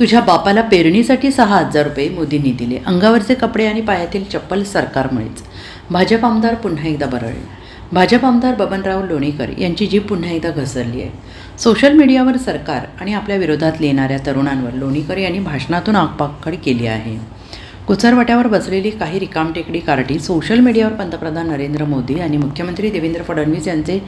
तुझ्या बापाला पेरणीसाठी सहा हजार रुपये मोदींनी दिले. अंगावरचे कपडे आणि पायातील चप्पल सरकारमुळेच भाजप आमदार पुन्हा एकदा बरळले. भाजप आमदार बबनराव लोणीकर यांची जीभ पुन्हा एकदा घसरली आहे. सोशल मीडियावर सरकार आणि आपल्या विरोधात लिहिणाऱ्या तरुणांवर लोणीकर यांनी भाषणातून आगपाखड केली आहे. कुचरवट्यावर बसलेली काही रिकामटेकडी कार्टी सोशल मीडियावर पंतप्रधान नरेंद्र मोदी आणि मुख्यमंत्री देवेंद्र फडणवीस यांचे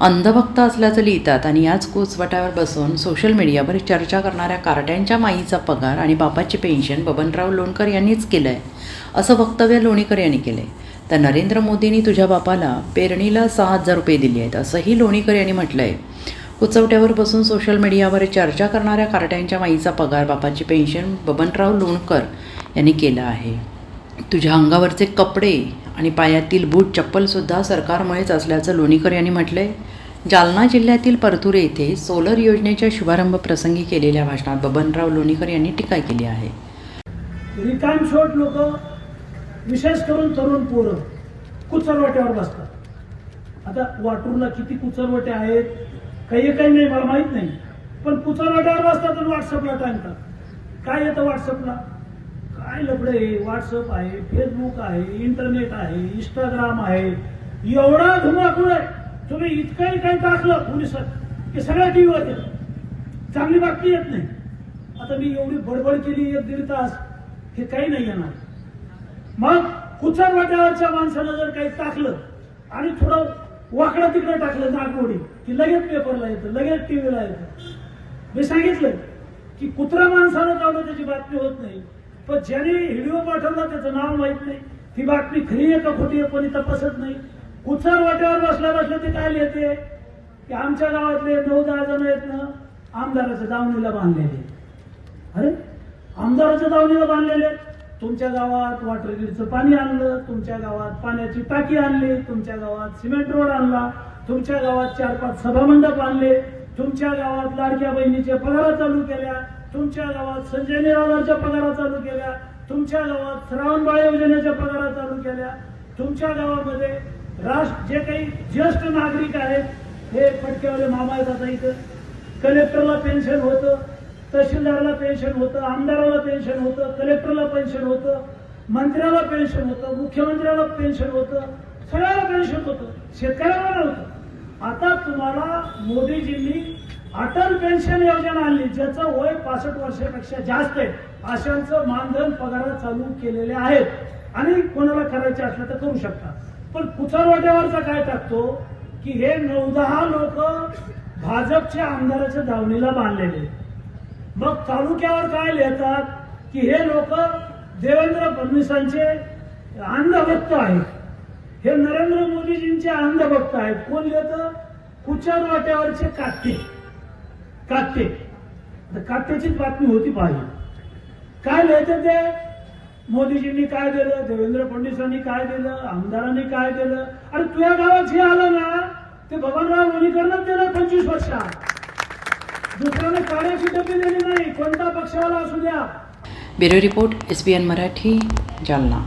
अंधभक्त असल्याचं लिहितात आणि याच कुचवट्यावर बसून सोशल मीडियावर चर्चा करणाऱ्या कार्ट्यांच्या माईचा पगार आणि बापाची पेन्शन बबनराव लोणकर यांनीच केलं आहे असं वक्तव्य लोणीकर यांनी केलं आहे तर नरेंद्र मोदींनी तुझ्या बापाला पेरणीला सहा हजार रुपये दिले आहेत असंही लोणीकर यांनी म्हटलं आहे कुचवट्यावर बसून सोशल मीडियावर चर्चा करणाऱ्या कार्ट्यांच्या माईचा पगार बापाची पेन्शन बबनराव लोणकर यांनी केला आहे. तुझ्या अंगावरचे कपडे आणि पायातील बूट चप्पलसुद्धा सरकारमुळेच असल्याचं लोणीकर यांनी म्हटलं आहे जालना जिल्ह्यातील परतुरे येथे सोलर योजनेच्या शुभारंभ प्रसंगी केलेल्या भाषणात बबनराव लोणीकर यांनी टीका केली आहे. रिकामशोट लोक विशेष करून तरुण पोरं कुचरवट्यावर बसतात. आता वाटूरला किती कुचरवटे आहेत? काही काही नाही मला माहीत नाही. पण कुचरवाट्यावर वाजता तर व्हॉट्सअपला टाकतात काय येतं व्हॉट्सअपला काय लफडे आहे? व्हॉट्सअप आहे फेसबुक आहे इंटरनेट आहे इंस्टाग्राम आहे. एवढा धुमाकूळ आहे. तुम्ही इतकंही काही टाकलं पोलिसात की सगळ्या टीव्हीवर येतं चांगली बातमी येत नाही. आता मी एवढी बडबड केली एक दीड तास हे काही नाही येणार. मग कुचर वाट्यावरच्या माणसानं जर काही टाकलं आणि थोडं वाकडं तिकडं टाकलं नागमोडी. की लगेच पेपरला येतं लगेच टीव्हीला येतं. मी सांगितलं की कुत्रा माणसानं काढलं त्याची बातमी होत नाही. पण ज्याने व्हिडिओ पाठवला त्याचं नाव माहीत नाही. ती बातमी खरी आहे का खोटी आहे कोणी तपासत नाही. कुचर वाट्यावर बसल्या बसल्या ते काय लिहिते? की आमच्या गावातले नऊ दहा जण आहेत ना आमदाराच्या दावणीला बांधलेले. अरे आमदाराच्या दावणीला बांधलेले आहेत. तुमच्या गावात वॉटर ग्रीडचं पाणी आणलं तुमच्या गावात पाण्याची टाकी आणली तुमच्या गावात सिमेंट रोड आणला तुमच्या गावात चार पाच सभामंडप आणले तुमच्या गावात लाडक्या बहिणीच्या पगारा चालू केल्या तुमच्या गावात संजय निरावरच्या पगारा चालू केल्या तुमच्या गावात श्रावणबाळ योजनेच्या पगारा चालू केल्या तुमच्या गावामध्ये राष्ट्र जे काही ज्येष्ठ नागरिक आहेत हे फटकेवाले मामा येतात इथं. कलेक्टरला पेन्शन होतं. तहसीलदाराला पेन्शन होतं आमदाराला पेन्शन होतं कलेक्टरला पेन्शन होतं मंत्र्याला पेन्शन होतं मुख्यमंत्र्याला पेन्शन होतं सगळ्याला पेन्शन होतं शेतकऱ्याला नव्हतं आता तुम्हाला मोदीजींनी अटल पेन्शन योजना आणली ज्याचं वय पासष्ट वर्षापेक्षा जास्त आहे. अशांचं मानधन पगार चालू केलेले आहेत. आणि कोणाला करायचे असलं तर करू शकता पण कुचरवाट्यावरचा काय टाकतो? की हे नऊ दहा लोक भाजपच्या आमदाराच्या धावणीला बांधलेले आहेत. मग तालुक्यावर काय लिहितात की हे लोक देवेंद्र फडणवीसांचे अंधभक्त आहेत. हे नरेंद्र मोदीजींचे अंधभक्त आहेत. कोण लिहितं? कुचर वाट्यावरचे काट्टे काट्टे आता काट्याचीच बातमी होती पाहिजे. काय लिहायचं ते? मोदीजींनी काय दिलं? देवेंद्र फडणवीसांनी काय दिलं? आमदारांनी काय दिलं? अरे तुझ्या गावात जे आलं ना ते बबनराव लोणीकरनंच दिलं पंचवीस वर्षात. दुसऱ्याने काढ्याची डबी दिली नाही. कोणता पक्षावाला असू द्या. Bureau report S B N Marathi Jalna.